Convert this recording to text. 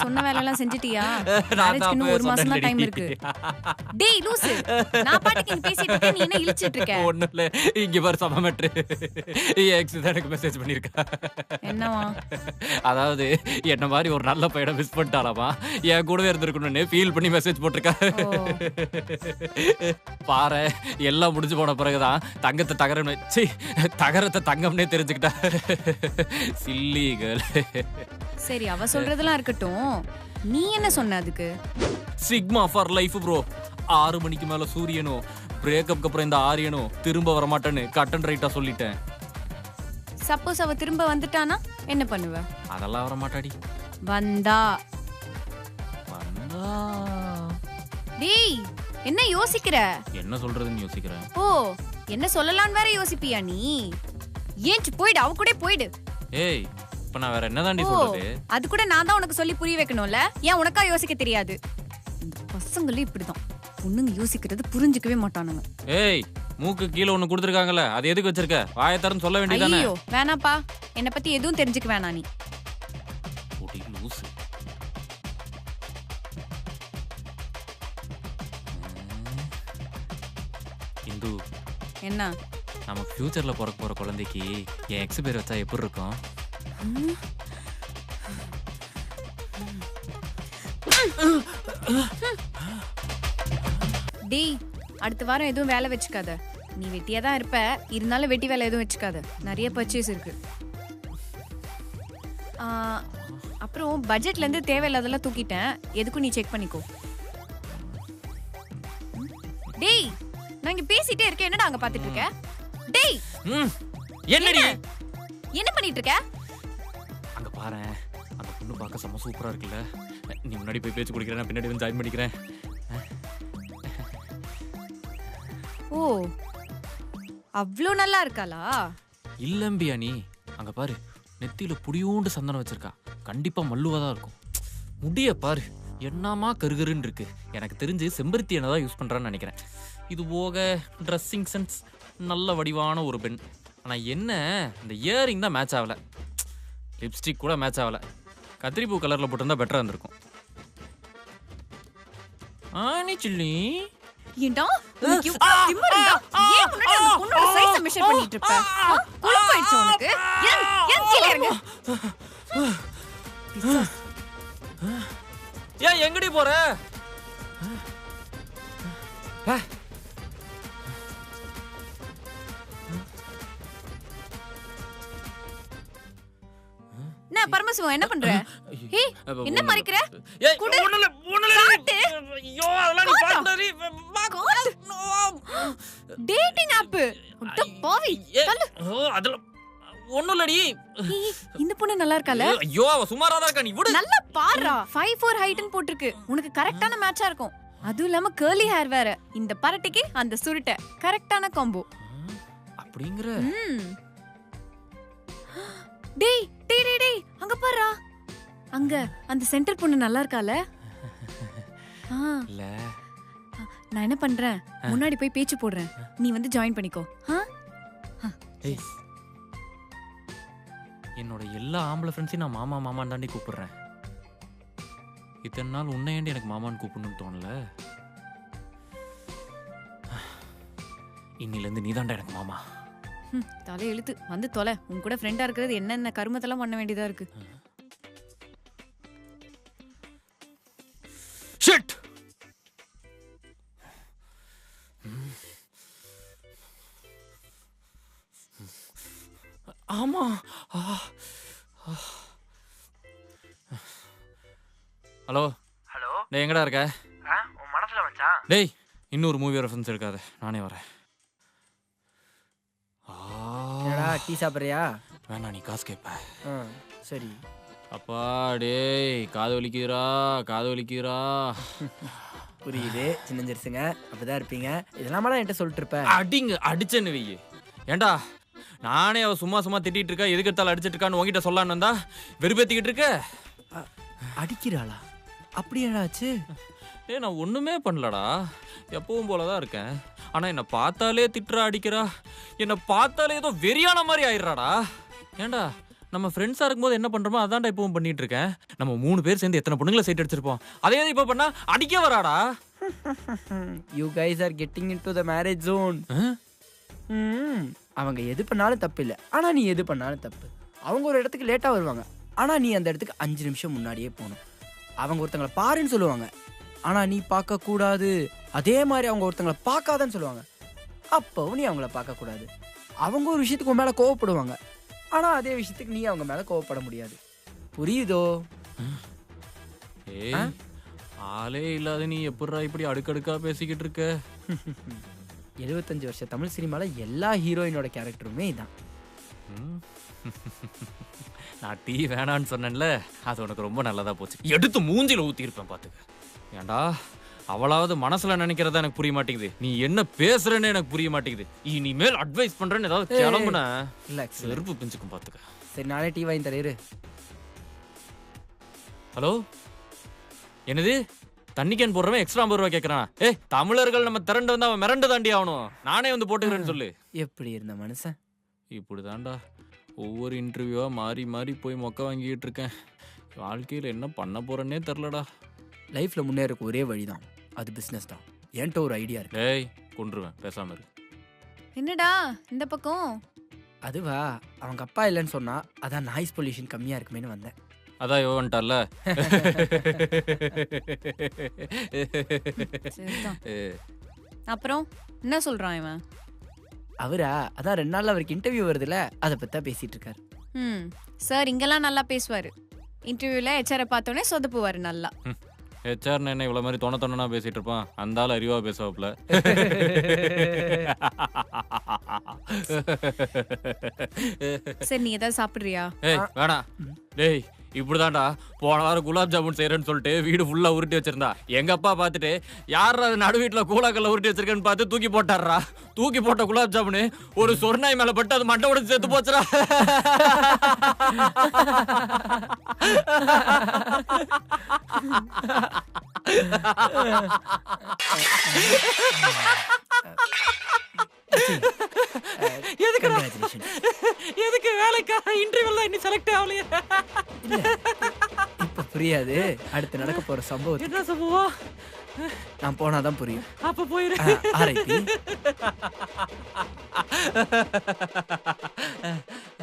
சொன்ன வேலையெல்லாம் செஞ்சுட்டியா? நான் மேரேஜ்க்கு இன்னும் ஒரு மாசம் தான் டைம். இருக்கு. டேய் லூசு. நான் பாட்டுக்கு இங்க பேசிட்டு இருக்கேன் நீ என்ன இழிச்சிட்டு இருக்க? ஒண்ணும் இல்ல இங்க பாரு சம மேட்ரு எக்ஸ் தான் எனக்கு மெசேஜ் பண்ணிருக்கா. என்னவா? அதாவது என்ன மாதிரி ஒரு நல்ல பையனை மிஸ் பண்ணிட்டாலாமா என் கூடவே இருந்திருக்கணும்னு ஃபீல் பண்ணி மெசேஜ் போட்டிருக்கா. பாரு எல்லாம் முடிஞ்சு போன பிறகுதான் தங்கத்தை தகரம் சி தகரத்தை தங்கம்னே தெரிஞ்சுக்கிட்டா. சில்லி கேர்ள் சரி அவ சொல்றதெல்லாம் இருக்கட்டும். நீ என்ன சொன்ன அதுக்கு? Sigma for life bro. ஆறு மணிக்கு மேல சூரியனும் பிரேக்கப்க்கு அப்புறம் இந்த ஆரியனும் திரும்ப வரமாட்டேன்னு கட் அண்ட் ரைட்டா சொல்லிட்டேன். சப்போஸ் அவ திரும்ப வந்துட்டானா? என்ன பண்ணுவ? அதெல்லாம் வர மாட்டாடி வந்தா. வந்தா. டேய் என்ன யோசிக்கிற? என்ன சொல்றதுன்னு யோசிக்கிறேன். ஓ என்ன சொல்லலாம்னு வேற யோசிப்பியா நீ? ஏன்ச்சு போயிடு அவ கூட போயிடு. ஏய் இப்ப நான் வேற என்னதாண்டி சொல்றது? அது கூட நான் தான் உனக்கு சொல்லி புரிய வைக்கணும்ல? ஏன் உனக்கா யோசிக்க தெரியாது? பசங்களும் இப்படிதான். பொண்ணுங்க யோசிக்கிறது புரிஞ்சுக்கவே மாட்டானுங்க. ஏய் மூக்கு கீழே ஒண்ணு கொடுத்துருக்காங்கல்ல அது எதுக்கு வச்சிருக்க? வாயை தரன்னு சொல்ல வேண்டியதானே ஐயோ வேணாப்பா. என்னை பத்தி எதுவும் தெரிஞ்சுக்க வேணாம் நீ. இந்து. என்ன? நம்ம ஃபியூச்சர்ல பிறக்க போற குழந்தைக்கு என் எக்ஸ் பேர் வச்சா எப்படி இருக்கும்? டேய் அடுத்த வாரம் எதுவும் வேலை வச்சுக்காத. நீ வெட்டியா தான் இருப்ப இருந்தாலும் வெட்டி வேலை எதுவும் வச்சுக்காத. நிறைய பர்ச்சேஸ் இருக்கு. அப்புறம் பட்ஜெட்ல இருந்து தேவையில்லாதெல்லாம் தூக்கிட்டேன். எதுக்கும் நீ செக் பண்ணிக்கோ. டேய் நான் இங்க பேசிட்டே இருக்கேன். என்னடா அங்க பாத்துட்டு இருக்க? டேய் ம், என்னடி? என்ன பண்ணிட்டு இருக்க? பாரேன். அந்த பொண்ணு பார்க்க செம்ம சூப்பரா இருக்குல்ல. நீ முன்னாடி போய் பேச்சு குடிக்கிறேன் நான் பின்னாடி வந்து ஜாயின் பண்ணிக்கிறேன். ஓ அவ்வளோ நல்லா இருக்காளா? இல்லம்பியா நீ. அங்க பாரு நெத்தியில புடியோண்டு சந்தனம் வச்சிருக்கா. கண்டிப்பா மல்லுவா தான் இருக்கும். முடிய பாரு என்னமா கருகருன்னு இருக்கு. எனக்கு தெரிஞ்சு செம்பருத்தி எண்ணெய் தான் யூஸ் பண்றான்னு நினைக்கிறேன். இது போக ட்ரெஸ்ஸிங் சென்ஸ் நல்ல வடிவான ஒரு பெண். ஆனா என்ன இந்த இயரிங் தான் மேட்ச் ஆகல. லிப்ஸ்டிக் கூட மேட்ச் ஆகல. கத்திரிப்பூ கலர்ல போட்டிருந்தா பெட்டரா இருந்திருக்கும். ஆனி சில்லி. ஏண்டா? உனக்கு எவ்வளவு திமிரு இருந்தா ஏன் முன்னாடி அந்த பொண்ணோட சைஸ மெஷர் பண்ணிட்டு இருப்ப ஆ? கொழுப்பாயிடுச்சு உனக்கு? ஏன் ஏன் கீழே இறங்கு? ஏன் எங்கடி போற? ஆ. என்ன பரமசிவம் என்ன பண்ற? என்ன மறைக்கிற? குடு. ஐயோ, அதெல்லாம் நீ. டேட்டிங் ஆப் அட பாவி. ஓ, அதெல்லாம் இந்த பொண்ணு நல்லா இருக்கால ஐயோ, அவ சுமாரா தான் இருக்கா, நீ விடு. நல்லா பாடுறா. ஃபைவ் ஃபோர் ஹைட்னு போட்டிருக்கு. உனக்கு கரெக்டான மேட்சா இருக்கும். அதுவும் இல்லாம கேர்லி ஹேர் வேற. இந்த பரட்டைக்கு அந்த சுருட்டை. கரெக்டான காம்போ அப்படிங்கிற. ம். டேய் டேய் டேய் டேய் அங்க பாருடா. அங்க அந்த சென்டர் பொண்ணு நல்லா இருக்கால? ஆ, இல்ல. நான் என்ன பண்றேன்? முன்னாடி போய் பேச்சு போடுறேன். நீ வந்து ஜாயின் பண்ணிக்கோ. என்னோட எல்லா ஆம்பளை ஃப்ரெண்ட்ஸையும் நான் மாமா மாமான்னு தாண்டி கூப்பிடுறேன். இத்தனை நாள் உன்னை ஏண்டி எனக்கு மாமான்னு கூப்பிடணும்னு தோணல? இன்னிலேருந்து நீதான்டா எனக்கு மாமா. தலை எழுத்து வந்து தொலை உன் கூட ஃப்ரெண்டா இருக்கிறது என்னென்ன? கருமத்தெல்லாம் பண்ண வேண்டியதா இருக்கு. ஷிட் ஆமா. ஹலோ. ஹலோ. டேய் எங்கடா இருக்க? ஆ உன் மனசுல மச்சான் டேய் இன்னொரு மூவி ரெஃபரன்ஸ் இருக்காத நானே வரேன். என்னடா டீ சாப்பிட்றியா? வேணாம் நீ காசு கேட்ப ஆ சரி. அப்பா டேய் காது வலிக்குதுடா காது வலிக்குதுடா. புரியுது சின்ன ஜெர்சுங்க அப்படிதான் இருப்பீங்க. இதெல்லாமலாம் என்கிட்ட சொல்லிட்டு இருப்ப அடிங்க அடிச்சேன்னு வெய்யு ஏண்டா நானே அவ சும்மா சும்மா திட்டிட்டு இருக்கா எதுக்கு எடுத்தாலும் அடிச்சிட்டு இருக்கான்னு உங்ககிட்ட சொல்லான்னு வந்தா வெறுப்பேத்திக்கிட்டு இருக்க? அடிக்கிறாளா? அப்படி ஆச்சு? ஏய் நான் ஒண்ணுமே பண்ணலடா. எப்பவும் போல தான் இருக்கேன். ஆனா என்னை பார்த்தாலே திட்டுறா அடிக்கிறா. என்னை பார்த்தாலே ஏதோ வெறியான மாதிரி ஆயிடுறாடா. ஏண்டா நம்ம ஃப்ரெண்ட்ஸா இருக்கும்போது என்ன பண்றோமோ அதான்டா இப்பவும் பண்ணிட்டு இருக்கேன். நம்ம மூணு பேர் சேர்ந்து எத்தனை பொண்ணுங்களை சைட் அடிச்சிருப்போம் அதே இப்ப பண்ணா அடிக்க வராடா. You guys are getting into the marriage zone? அவங்க எது பண்ணாலும் தப்பு இல்லை. ஆனா நீ எது பண்ணாலும் தப்பு. அவங்க ஒரு இடத்துக்கு லேட்டா வருவாங்க. ஆனா நீ அந்த இடத்துக்கு அஞ்சு நிமிஷம் முன்னாடியே போகணும். அவங்க ஒருத்தங்களை பாருன்னு சொல்லுவாங்க. ஆனா நீ பார்க்க கூடாது அதே மாதிரி அவங்க ஒருத்தங்களை பார்க்காதன்னு சொல்லுவாங்க. அப்பவும் நீ அவங்கள பார்க்க கூடாது அவங்க ஒரு விஷயத்துக்கு உன் மேல கோவப்படுவாங்க. ஆனா அதே விஷயத்துக்கு நீ அவங்க மேல கோவப்பட முடியாது. புரியுதோ? ஏய் ஆளே இல்லாத நீ எப்படிடா இப்படி அடுக்கடுக்கா பேசிக்கிட்டு இருக்க? எழுபத்தஞ்சு வருஷ தமிழ் சினிமால எல்லா ஹீரோயினோட கேரக்டருமே இதான். நான் டீ வேணான்னு சொன்னேன்ல அது உனக்கு ரொம்ப நல்லதா போச்சு. எடுத்து மூஞ்சில ஊத்தி இருப்பேன் பாத்துக்க. ஏன்டா அவளாவது மனசுல நினைக்கிறதா எனக்கு புரிய மாட்டேங்குது. நீ என்ன பேசுறேன்னு எனக்கு புரிய மாட்டேங்குது. இனிமேல் அட்வைஸ் பண்றேன்னு ஏதாவது கிளம்புன ரிலாக்ஸ் செருப்பு பிஞ்சுக்கும் பாத்துக்க. சரி நானே டீ வாங்கி தரேரு ஹலோ? என்னது? தண்ணி கேன் போடுறவன் எக்ஸ்ட்ரா ஐம்பது ரூபா கேட்கறான் ஏ தமிழர்கள் நம்ம திரண்டு வந்து அவன் மிரண்டு தாண்டி ஆகணும். நானே வந்து போட்டுக்கிறேன்னு சொல்லு. எப்படி இருந்த மனுஷன்? இப்படிதான்டா. ஒவ்வொரு இன்டர்வியூவா மாறி மாறி போய் மொக்க வாங்கிட்டு இருக்கேன். வாழ்க்கையில என்ன பண்ண போறேன்னே தெரிலடா லைஃப்ல முன்னேறக்கு ஒரே வழிதான். அது பிசினஸ் தான். என்கிட்ட ஒரு ஐடியா இருக்கு. டேய் கொன்றுவேன். பேசாம இரு. என்னடா இந்த பக்கம்? அதுவா அவங்க அப்பா இல்லைன்னு சொன்னா அதான் நாய்ஸ் பொல்யூஷன் கம்மியா இருக்குமேன்னு வந்தேன். அதான் இவ வந்துட்டால அப்புறம் என்ன சொல்றான் இவன்? அவரா? அதான் ரெண்டு நாள்ல அவருக்கு இன்டர்வியூ வருதுல அதை பத்தி தான் பேசிட்டு இருக்காரு ம் சார் இங்கெல்லாம் நல்லா பேசுவாரு. இன்டர்வியூல ஹெச்ஆரை பார்த்தோன்னே சொதப்புவாரு நல்லா. ஹெச்ஆர் என்ன இவ்வளவு மாதிரி தொண தொண்ணா பேசிட்டு இருப்பான் அந்த ஆள் அறிவா பேசுவாப்ல சரி நீ ஏதாவது சாப்பிடுறியா? ஏய் வேணாம். டேய் இப்படிதான்டா. போன வாரம் குலாப் ஜாமுன் செய்யறேன்னு சொல்லிட்டு வீடு ஃபுல்லா உருட்டி வச்சிருந்தா. எங்க அப்பா பார்த்துட்டு யார் அது நடு வீட்டுல கூழாக்கல்ல உருட்டி வச்சிருக்கேன்னு பார்த்து தூக்கி போட்டாருடா தூக்கி போட்ட குலாப் ஜாமுனு ஒரு சொர்ணாய் மேல பட்டு அது மண்டை உடைச்சு செத்து Congratulations. எதுக்கு வேலைக்கா இன்டர்வியூல இன்னும் செலக்ட் ஆகலையே. இப்ப புரியாது. அடுத்து நடக்க போற சம்பவம் என்ன சம்பவம்? நான் போனாதான் புரியும். அப்ப போயிரு.